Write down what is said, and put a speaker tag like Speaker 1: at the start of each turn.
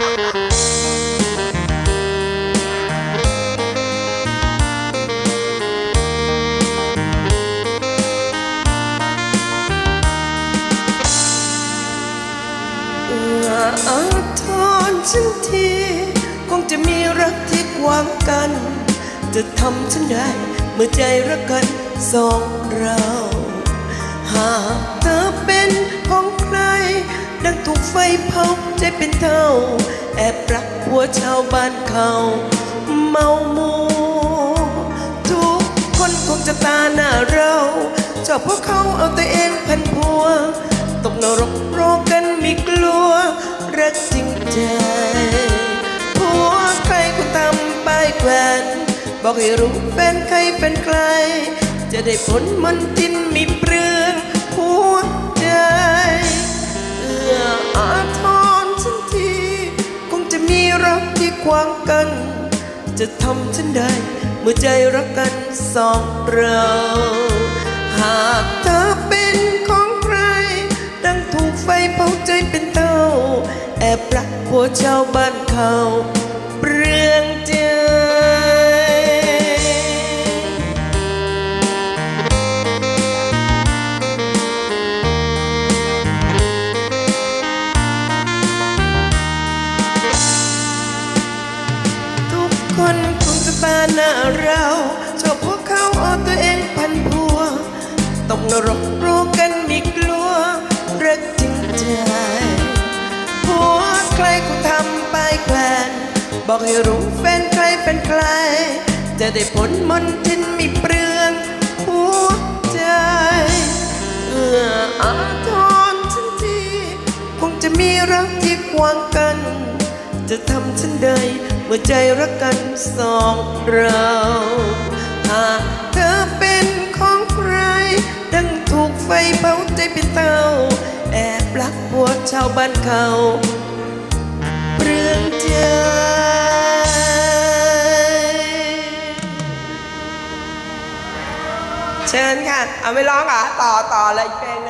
Speaker 1: อาทรฉันทีคงจะมีรักที่กว้างกัน จะทำฉันได้ เมื่อใจรักกันสองเรา หากเธอเป็น ไฟเผาใจเป็นเท่า แอบรักหัวชาวบ้านเขา เมามัวทุกคนคงจะตาหน้าเราชอบพวกเขาเอาตัวเองพันพัว ตกนรกรอกันไม่กลัว รักจริงใจผัวใครก็ทำป้ายแขวนบอกให้รู้แฟนใครแฟนใคร จะได้ผลมันทินมีเปลือ ขวางกัน จะทำฉันได้ เมื่อใจรักกันสองเรา หากเธอเป็นของใคร ดังถูกไฟเผาใจเป็นเต้า แอบรักผัวชาวบ้านเขา คนคงจะตาหน้าเราชอบพวกเขาเอาตัวเองพันพัวตกนรกรู้กันไมีกลัวรักจริงใจผัวใครคงทำไปแคลนบอกให้รู้แฟนใครแฟนใคร จะได้ผลมนทินมีเปลืองหัวใจเอื้ออาทรฉันทีคงจะมีรักที่กว้างกัน จะทำฉันได้ มื่อใจรักกันสองเราหากเธอเป็นของใครดังถูกไฟเผาใจเป็นเตาแอบรักผัวชาวบ้านเขาเปลืองใจเชิญค่ะ เอาไม่ร้องเหรอะต่อต่อเลยเพลงหนึ่ง